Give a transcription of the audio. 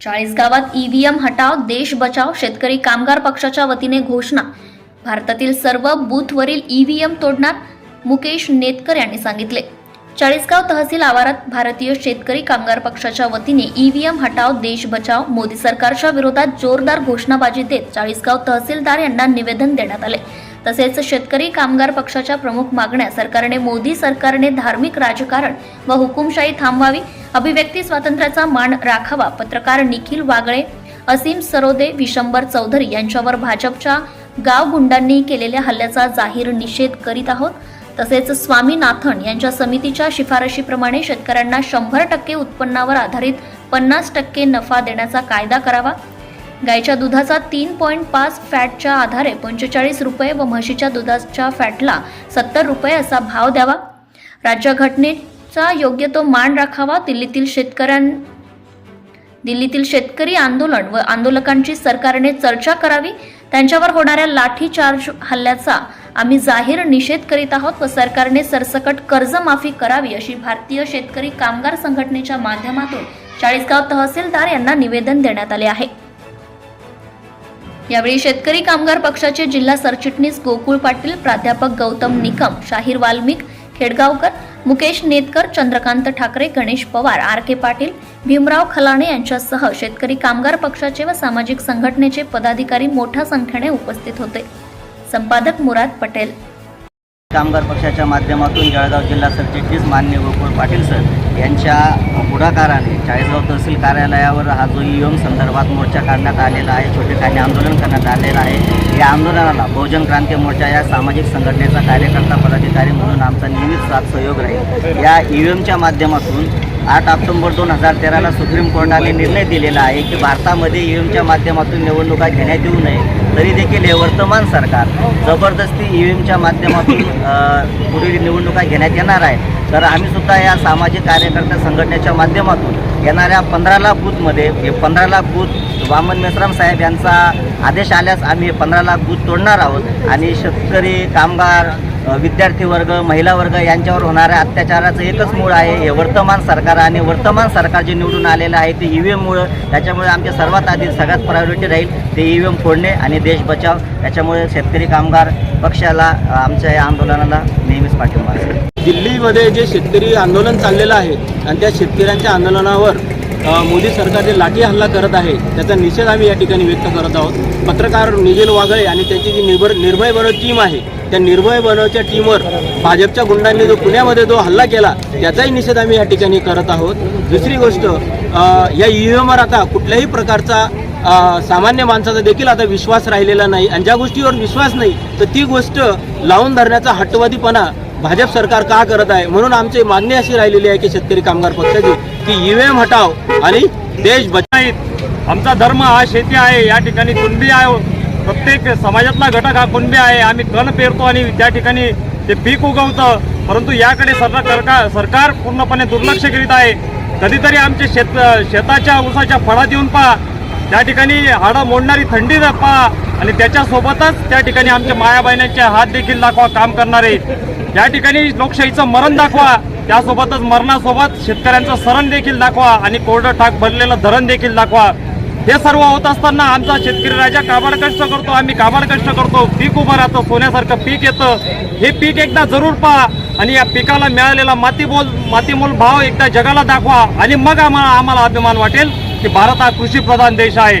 चाळीस गावात ईव्हीएम हटाव देश बचाव शेतकरी कामगार पक्षाच्या वतीने घोषणा. भारतातील सर्व बूथवरील ईव्हीएम तोडणार मुकेश नेतकर यांनी सांगितले. चाळीसगाव तहसील आवारात भारतीय शेतकरी कामगार पक्षाच्या वतीने ईव्हीएम हटाव देश बचाव मोदी सरकारच्या विरोधात जोरदार घोषणाबाजी देत चाळीसगाव तहसीलदार यांना निवेदन देण्यात आले. तसेच शेतकरी कामगार पक्षाच्या प्रमुख मागण्या सरकारने मोदी सरकारने धार्मिक राजकारण व हुकुमशाही थांबवावी अभिव्यक्ती स्वातंत्र्याचा मान राखावा पत्रकार निखिल वागळे असीम सरोदे विशंबर चौधरी यांच्यावर भाजपच्या गाव गुंडांनी केलेल्या हल्ल्याचा जाहीर निषेध करीत आहोत. तसेच स्वामीनाथन यांच्या समितीच्या शिफारशीप्रमाणे शेतकऱ्यांना शंभर टक्के उत्पन्नावर आधारित पन्नास टक्के नफा देण्याचा कायदा करावा. गायच्या दुधाचा तीन पॉईंट पाच फॅटच्या आधारे पंचेचाळीस रुपये व म्हशीच्या दुधाच्या फॅटला सत्तर रुपये असा भाव द्यावा. राज्यघटनेचा योग्य तो मान राखावा. दिल्लीतील शेतकऱ्यां दिल्लीतील शेतकरी आंदोलन व आंदोलकांची सरकारने चर्चा करावी. त्यांच्यावर होणाऱ्या लाठीचार्ज हल्ल्याचा आम्ही जाहीर निषेध करीत आहोत व सरकारने सरसकट कर्जमाफी करावी अशी भारतीय शेतकरी कामगार संघटनेच्या माध्यमातून चाळीसगाव तहसीलदार यांना निवेदन देण्यात आले आहे. यावेळी शेतकरी कामगार पक्षाचे जिल्हा सरचिटणीस गोकुळ पाटील प्राध्यापक गौतम निकम शाहीर वाल्मिक खेडगावकर मुकेश नेतकर चंद्रकांत ठाकरे गणेश पवार आर के पाटील भीमराव खलाणे यांच्यासह शेतकरी कामगार पक्षाचे व सामाजिक संघटनेचे पदाधिकारी मोठ्या संख्येने उपस्थित होते. संपादक मुराद पटेल. कामगार पक्षाच्या माध्यमातून जळगाव जिल्हा सरचिटणीस मान्य गोकुळ पाटील सर यांच्या पुढाकाराने चाळीसगाव तहसील कार्यालयावर हा जो ईएम संदर्भात मोर्चा काढण्यात आलेला आहे छोटे छोटेखानी आंदोलन करण्यात आलेलं आहे या आंदोलनाला बहुजन क्रांती मोर्चा या सामाजिक संघटनेचा कार्यकर्ता पदाधिकारी म्हणून आमचा नियमित साथ सहयोग राहील. या ईव्हीएमच्या माध्यमातून आठ ऑक्टोबर दोन हजार तेराला सुप्रीम कोर्टाने निर्णय दिलेला आहे की भारतामध्ये ईव्हीएमच्या माध्यमातून निवडणुका घेण्यात येऊ नये तरी देखील हे वर्तमान सरकार जबरदस्ती ई एमच्या माध्यमातून पुढील निवडणुका घेण्यात येणार आहे तर आम्ही सुद्धा या सामाजिक कार्यकर्त्या संघटनेच्या माध्यमातून येणाऱ्या पंधरा लाख बूथमध्ये हे पंधरा लाख बूथ वामन मेश्राम साहेब यांचा आदेश आल्यास आम्ही पंधरा लाख बूथ तोडणार आहोत. आणि शेतकरी कामगार विद्यार्थी वर्ग महिला वर्ग यांच्यावर होणाऱ्या अत्याचाराचं एकच मूळ आहे हे वर्तमान सरकार आणि वर्तमान सरकार जे निवडून आलेलं आहे ते ई व्ही एममुळं त्याच्यामुळे आमच्या सर्वात आधी सगळ्यात प्रायोरिटी राहील ते ई व्ही एम फोडणे आणि देश बचाव. त्याच्यामुळे शेतकरी कामगार पक्षाला आमच्या या आंदोलनाला नेहमीच पाठिंबा असेल. दिल्लीमध्ये जे शेतकरी आंदोलन चाललेलं आहे आणि त्या शेतकऱ्यांच्या आंदोलनावर मोदी सरकार जे लाठी हल्ला करत आहे त्याचा निषेध आम्ही या ठिकाणी व्यक्त करत आहोत. पत्रकार निखिल वागळे आणि त्यांची जी निर्भर निर्भय बनव टीम आहे त्या निर्भय बनवच्या टीमवर भाजपच्या गुंडांनी जो पुण्यामध्ये जो हल्ला केला त्याचाही निषेध आम्ही या ठिकाणी करत आहोत. दुसरी गोष्ट या ई आता कुठल्याही प्रकारचा सामान्य माणसाचा देखील आता विश्वास राहिलेला नाही. आणि ज्या गोष्टीवर विश्वास नाही तर ती गोष्ट लावून धरण्याचा हट्टवादीपणा भाजप सरकार का करत आहे? म्हणून आमची मागणी अशी राहिलेली आहे की शेतकरी कामगार पक्षाची की ईव्हीएम हटाव आणि देश बचाव आमचा धर्म हा शेती आहे या ठिकाणी कुणबी आहे प्रत्येक समाजातला घटक हा कुणबी आहे. आम्ही कण पेरतो आणि त्या ठिकाणी ते पीक उगवतं. परंतु याकडे सरकार सरकार सरकार पूर्णपणे दुर्लक्ष करीत आहे. कधीतरी आमचे शेत शेताच्या ऊसाच्या फळात येऊन पहा. त्या ठिकाणी हाडं मोडणारी थंडी पहा. आणि त्याच्यासोबतच त्या ठिकाणी आमच्या मायाबाईनांचे हात देखील दाखवा काम करणारे. या ठिकाणी लोकशाहीचं मरण दाखवा. त्यासोबतच मरणासोबत शेतकऱ्यांचं सरण देखील दाखवा आणि कोरडं ठाक भरलेलं धरण देखील दाखवा. हे सर्व होत असताना आमचा शेतकरी राजा काबाड कष्ट करतो आम्ही काबाड कष्ट करतो. पीक उभं राहतं सोन्यासारखं पीक येतं. हे पीक एकदा जरूर पहा आणि या पिकाला मिळालेला मातीमोल मातीमोल भाव एकदा जगाला दाखवा आणि मग आम्हाला आम्हाला अभिमान वाटेल की भारत हा कृषी प्रधान देश आहे.